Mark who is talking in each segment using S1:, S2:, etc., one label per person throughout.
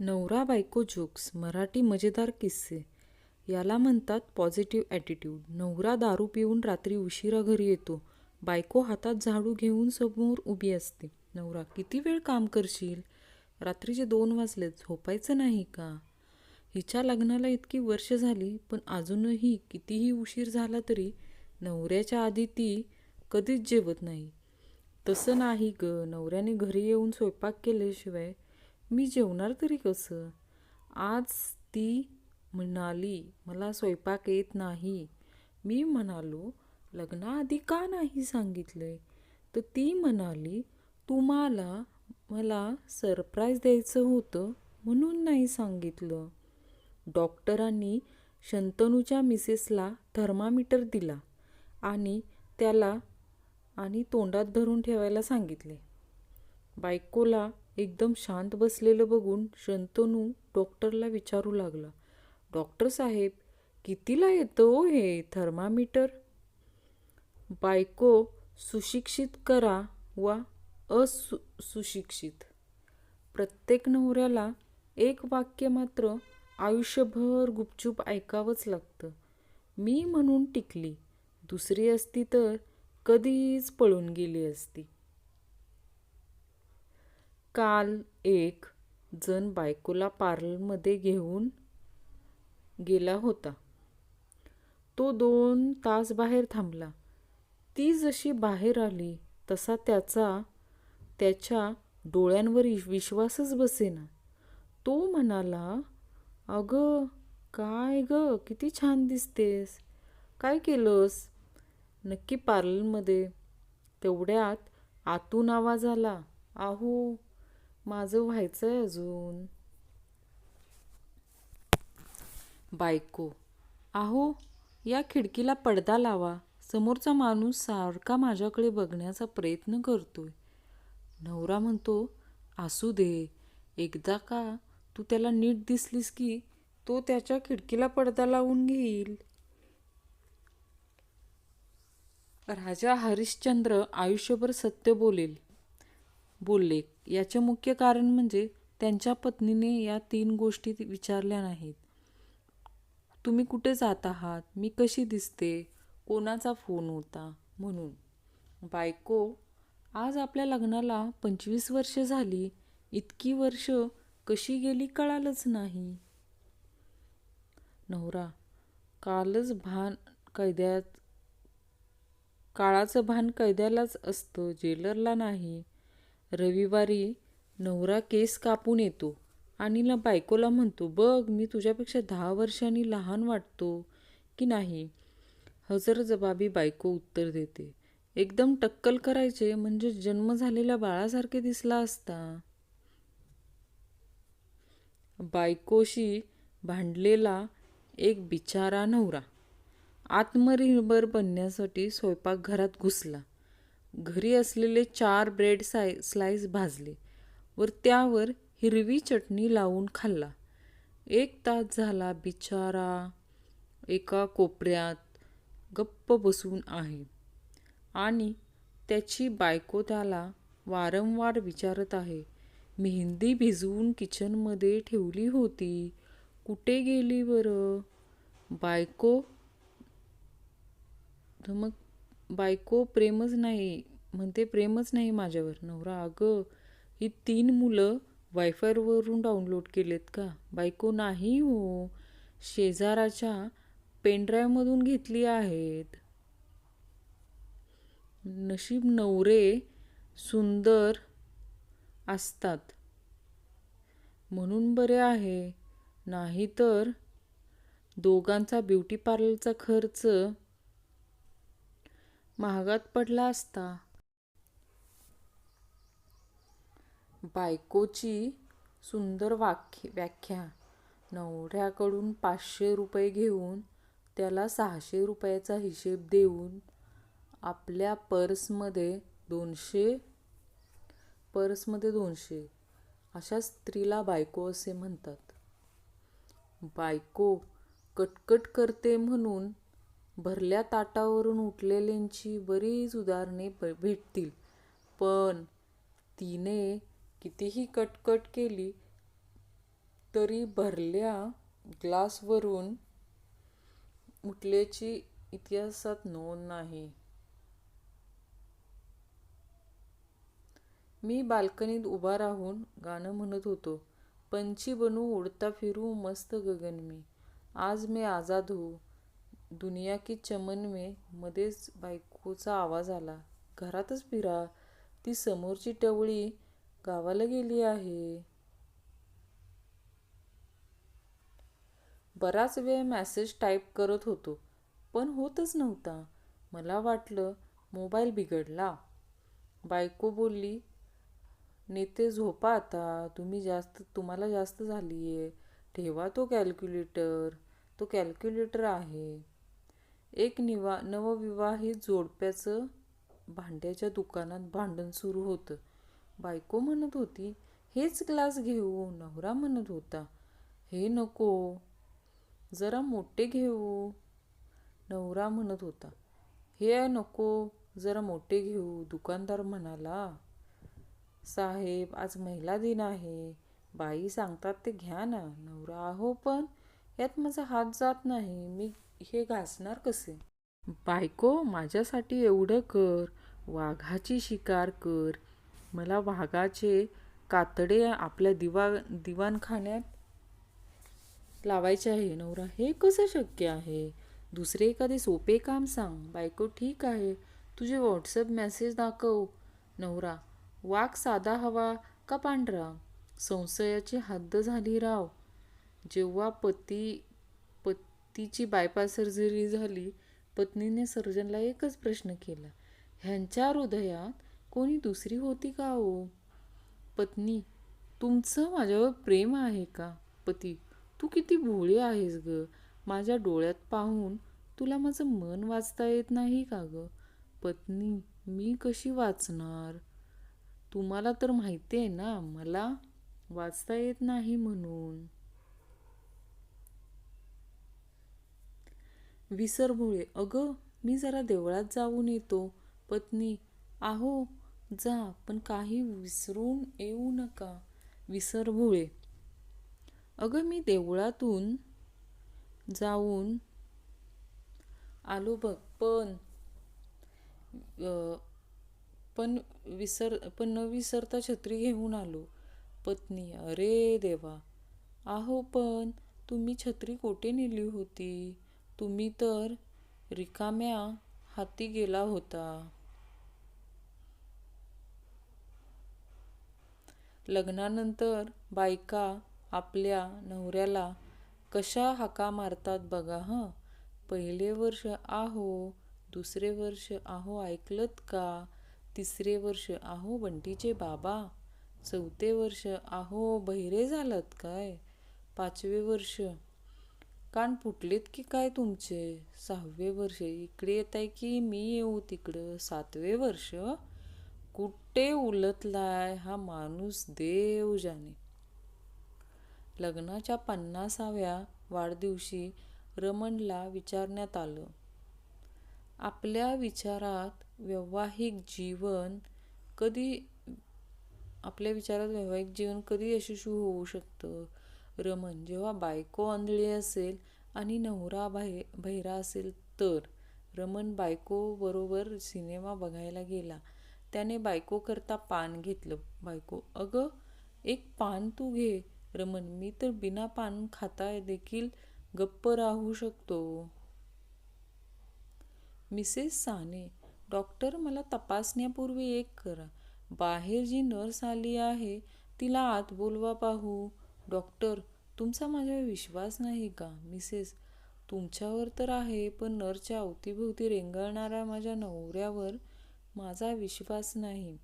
S1: नवरा बायको जोक्स मराठी मजेदार किस्से. याला म्हणतात पॉझिटिव्ह ॲटिट्यूड नवरा दारू पिऊन रात्री उशिरा घरी येतो. बायको हातात झाडू घेऊन समोर उभी असते. नवरा किती वेळ काम करशील? रात्रीचे दोन वाजले झोपायचं नाही का? हिच्या लग्नाला इतकी वर्ष झाली पण अजूनही कितीही उशीर झाला तरी नवऱ्याच्या आधी ती कधीच जेवत नाही. तसं नाही ग. नवऱ्याने घरी येऊन स्वयंपाक केल्याशिवाय मी जेवणार तरी कसं? आज ती म्हणाली मला स्वयंपाक येत नाही. मी म्हणालो लग्नाआधी का नाही सांगितले? तर ती म्हणाली तुम्हाला मला सरप्राईज द्यायचं होतं म्हणून नाही सांगितलं. डॉक्टरांनी शंतनूच्या मिसेसला थर्मामीटर दिला आणि त्याला आणि तोंडात धरून ठेवायला सांगितले. बायकोला एकदम शांत बसलेलं बघून शंतनू डॉक्टरला विचारू लागला. डॉक्टर साहेब कितीला येतो हो हे थर्मामीटर? बायको सुशिक्षित करा वा असु सुशिक्षित. प्रत्येक नवऱ्याला एक वाक्य मात्र आयुष्यभर गुपचूप ऐकावंच लागतं. मी म्हणून टिकली. दुसरी असती तर कधीच पळून गेली असती. काल एक जण बायकोला पार्लरमध्ये घेऊन गेला होता. तो दोन तास बाहेर थांबला. ती जशी बाहेर आली तसा त्याचा त्याच्या डोळ्यांवर विश्वासच बसेना. तो म्हणाला अगं काय ग? किती छान दिसतेस. काय केलंस? नक्की पार्लरमध्ये तेवढ्यात आतून आवाज आला आहो माझं व्हायचंय अजून. बायको आहो या खिडकीला पडदा लावा. समोरचा माणूस सारखा माझ्याकडे बघण्याचा प्रयत्न करतोय. नवरा म्हणतो असू दे एकदा का तू त्याला नीट दिसलीस की तो त्याच्या खिडकीला पडदा लावून घेईल. राजा हरिश्चंद्र आयुष्यभर सत्य बोलेल. बोलले. याचे मुख्य कारण म्हणजे त्यांच्या पत्नीने या तीन गोष्टी विचारल्या नाहीत. तुम्ही कुठे जात आहात? मी कशी दिसते? कोणाचा फोन होता? म्हणून. बायको आज आपल्या लग्नाला पंचवीस वर्ष झाली. इतकी वर्ष कशी गेली कळालंच नाही. नवरा कालच भान कैद्यात काळाचं भान कैद्यालाच असतं जेलरला नाही. रविवारी नवरा केस कापून येतो आणि ना बायकोला म्हणतो बघ मी तुझ्यापेक्षा दहा वर्षांनी लहान वाटतो की नाही? हजर जबाबी बायको उत्तर देते एकदम टक्कल करायचे म्हणजे जन्म झालेल्या बाळासारखे दिसला असता. बायकोशी भांडलेला एक बिचारा नवरा आत्मनिर्भर बनण्यासाठी स्वयंपाकघरात घुसला. घरी असलेले चार ब्रेड साय स्लाईस भाजले वर त्यावर हिरवी चटणी लावून खाल्ला. एक तास झाला बिचारा एका कोपऱ्यात गप्प बसून आहे आणि त्याची बायको त्याला वारंवार विचारत आहे मेहंदी भिजवून किचनमध्ये ठेवली होती कुठे गेली बरं? बायको मग बायको प्रेमच नाही म्हणते प्रेमच नाही माझ्यावर नवरा अगं ही तीन मुलं वायफायवरून डाउनलोड केलेत का? बायको नाही हो. शेजाराच्या पेनड्राईव्हमधून घेतली आहेत. नशीब नवरे सुंदर असतात. म्हणून बरे आहे. नाहीतर दोघांचा ब्युटी पार्लरचा खर्च महागात पडला असता. बायकोची सुंदर वाक्य व्याख्या. नवऱ्याकडून पाचशे रुपये घेऊन त्याला सहाशे रुपयाचा हिशेब देऊन आपल्या पर्समध्ये दोनशे पर्समध्ये दोनशे अशा स्त्रीला बायको असे म्हणतात. बायको कटकट करते म्हणून भरल्या ताटावरून उठलेल्यांची बरीच उदाहरणे भेटतील. पण तिने कितीही कटकट केली तरी भरल्या ग्लासवरून उठल्याची इतिहासात नोंद नाही. मी बाल्कनीत उभा राहून गाणं म्हणत होतो. पंछी बनू उडता फिरू मस्त गगन मी. आज मी आजाद होऊ. दुनिया की चमन में मध्येच बायकोचा आवाज आला. घरातच फिरा. ती समोरची टवळी गावाला गेली आहे. बराच वेळ मॅसेज टाईप करत होतो पण होतच नव्हता. मला वाटलं मोबाईल बिघडला. बायको बोलली नेते झोपा आता. तुम्ही जास्त तुम्हाला जास्त झाली आहे ठेवा तो कॅल्क्युलेटर तो कॅल्क्युलेटर आहे. एक निवा नवविवाहित जोडप्याचं भांड्याच्या दुकानात भांडण सुरू होतं. बायको म्हणत होती हेच ग्लास घेऊ नवरा म्हणत होता हे नको जरा मोठे घेऊ. नवरा म्हणत होता हे नको जरा मोठे घेऊ दुकानदार म्हणाला साहेब आज महिला दिन आहे बाई सांगतात ते घ्या ना. नवरा आहो पण यात माझा हात जात नाही मी हे घासणार कसे? बायको माझ्यासाठी एवढं कर वाघाची शिकार कर. मला वाघाचे कातडे आपल्या दिवा दिवाणखान्यात लावायचे आहे नवरा. हे कसं शक्य आहे? दुसरे एखादे सोपे काम सांग. बायको ठीक आहे. तुझे व्हॉट्सअप मेसेज दाखव. नवरा वाघ साधा हवा का पांढरा? संशयाची हद्द झाली राव. जेव्हा पती तिची बायपास सर्जरी झाली पत्नीने सर्जनला एकच प्रश्न केला ह्यांच्या हृदयात कोणी दुसरी होती का हो? पत्नी तुमचं माझ्यावर प्रेम आहे का? पती तू किती भोळी आहेस ग. माझ्या डोळ्यात पाहून तुला माझं मन वाचता येत नाही का ग? पत्नी मी कशी वाचणार? तुम्हाला तर माहिती आहे ना मला वाचता येत नाही म्हणून. विसरभोळे अगं मी जरा देवळात जाऊन येतो. पत्नी आहो जा पण काही विसरून येऊ नका. विसरभोळे अगं मी देवळातून जाऊन आलो बघ पण पण विसर पण न विसरता छत्री घेऊन आलो. पत्नी अरे देवा. आहो पण तुम्ही छत्री कोठे नेली होती? तुम्ही तर रिकाम्या हाती गेला होता. लग्नानंतर बायका आपल्या नवऱ्याला कशा हाका मारतात बघा हं? पहिले वर्ष आहो दुसरे वर्ष आहो ऐकलत का? तिसरे वर्ष आहो बंटीचे बाबा? चौथे वर्ष आहो बहिरे झालात काय? पाचवे वर्ष कान फुटलेत की काय तुमचे? सहावे वर्ष. इकडे येत आहे की मी येऊ तिकडं. सातवे वर्ष. कुठे उलतलाय हा माणूस देव जाणे. लग्नाच्या पन्नासाव्या वाढदिवशी रमणला विचारण्यात आलं. आपल्या विचारात वैवाहिक जीवन कधी आपल्या विचारात वैवाहिक जीवन कधी यशस्वी होऊ शकतं? रमण. जेव्हा बायको आंधळी असेल आणि नवरा बाहे बहिरा असेल तर? रमण बायको बरोबर सिनेमा बघायला गेला. त्याने बायको करता पान घेतलं. बायको अगं एक पान तू घे. रमण मी तर बिना पान खाता देखील गप्प राहू शकतो. मिसेस साने डॉक्टर मला तपासण्यापूर्वी एक करा. बाहेर जी नर्स आली आहे तिला आत बोलवा पाहू. डॉक्टर तुमचा माझ्यावर विश्वास नाही का मिसेस? तुमच्यावर तर आहे पण नरच्या अवतीभोवती रेंगाळणाऱ्या माझ्या नवऱ्यावर माझा विश्वास नाही.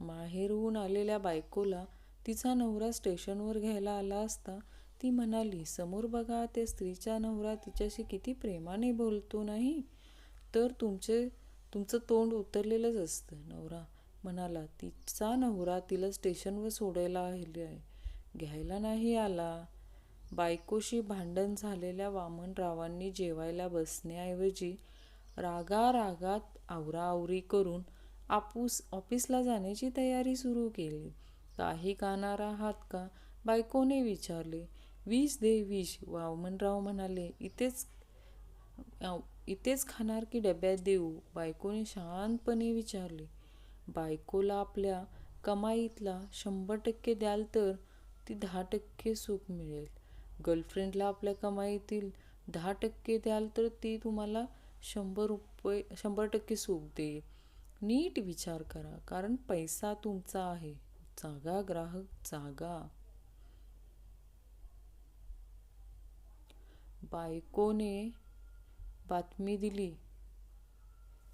S1: माहेरहून आलेल्या बायकोला तिचा नवरा स्टेशनवर घ्यायला आला असता ती म्हणाली समोर बघा त्या स्त्रीचा नवरा तिच्याशी किती प्रेमाने बोलतो नाही? तर तुमचे तुमचं तोंड उतरलेलंच असतं नवरा. म्हणाला तिचा नवरा तिला स्टेशनवर सोडायला आले आहे. घ्यायला नाही आला. बायकोशी भांडण झालेल्या वामनरावांनी जेवायला बसण्याऐवजी रागा रागात आवराआवरी करून आपूस ऑफिसला जाण्याची तयारी सुरू केली. काही कानार आहात का बायकोने विचारले. विष दे विष वामनराव म्हणाले. इथेच इथेच खाणार की डब्यात देऊ? बायकोने शांतपणे विचारले. बायकोला आपल्या कमाईतला शंभर टक्के द्याल तर ती दहा टक्के सुख मिळेल. गर्लफ्रेंडला आपल्या कमाईतील दहा टक्के द्याल तर ती तुम्हाला शंभर रुपये शंभर टक्के सुख देईल. नीट विचार करा कारण पैसा तुमचा आहे. जागा ग्राहक जागा. बायकोने बातमी दिली.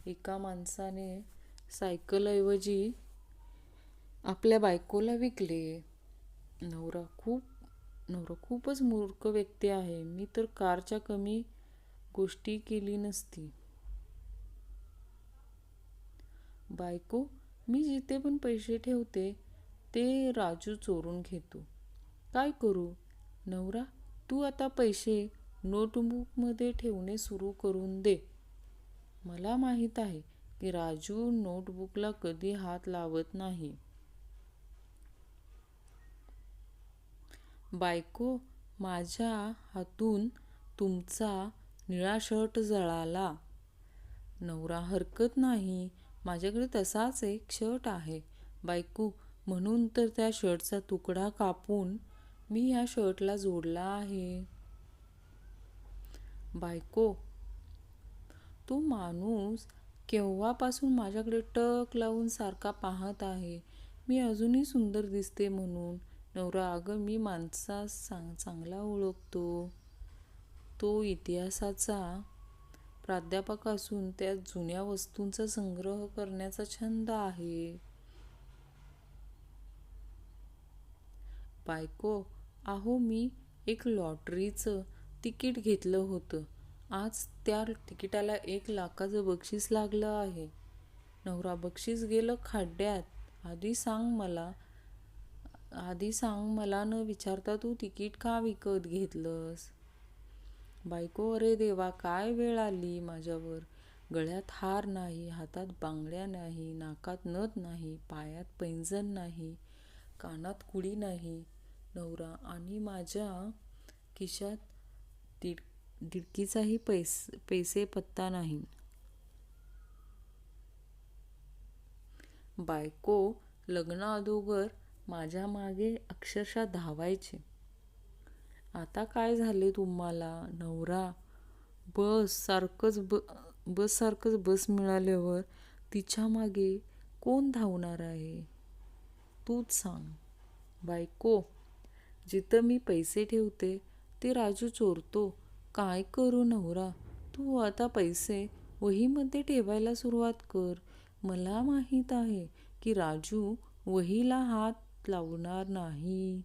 S1: एका माणसाने सायकलऐवजी आपल्या बायकोला विकले. नवरा खूप नवरा खूपच मूर्ख व्यक्ती आहे. मी तर कारच्या कमी गोष्टी केली नसती. बायको मी जिथे पण पैसे ठेवते ते राजू चोरून घेतो. काय करू? नवरा तू आता पैसे नोटबुकमध्ये ठेवणे सुरू करून दे. मला माहीत आहे की राजू नोटबुकला कधी हात लावत नाही. बायको माझ्या हातून तुमचा निळा शर्ट जळाला. नवरा हरकत नाही. माझ्याकडे तसाच एक शर्ट आहे. बायको म्हणून तर त्या शर्टचा तुकडा कापून मी ह्या शर्टला जोडला आहे. बायको तो माणूस केव्हापासून माझ्याकडे टक लावून सारखा पाहत आहे? मी अजूनही सुंदर दिसते म्हणून. नवरा अगं मी माणसा सांग चांगला ओळखतो. तो इतिहासाचा प्राध्यापक असून त्या जुन्या वस्तूंचा संग्रह करण्याचा छंद आहे. बायको अहो मी एक लॉटरीचं तिकीट घेतलं होतं. आज त्या तिकिटाला एक लाखाचं बक्षीस लागलं आहे. नवरा बक्षीस गेलं खड्ड्यात आधी सांग मला आधी सांग मला न विचारता तू तिकीट का विकत घेतलंस? बायको अरे देवा काय वेळ आली माझ्यावर? गळ्यात हार नाही हातात बांगड्या नाही नाकात नथ नाही पायात पैंजण नाही कानात कुडी नाही. नवरा आणि माझ्या खिशात दीड दिडकीचाही पैस पैसे पत्ता नाही. बायको लग्नाअगोदर माझ्या मागे अक्षरशः धावायचे. आता काय झाले तुम्हाला? नवरा बस सारखंच ब बस सारखंच बस मिळाल्यावर तिच्यामागे कोण धावणार आहे? तूच सांग. बायको जिथं मी पैसे ठेवते ते राजू चोरतो. काय करू नवरा? तू आता पैसे वहीमध्ये ठेवायला सुरुवात कर. मला माहीत आहे की राजू वहीला हात लावणार नाही.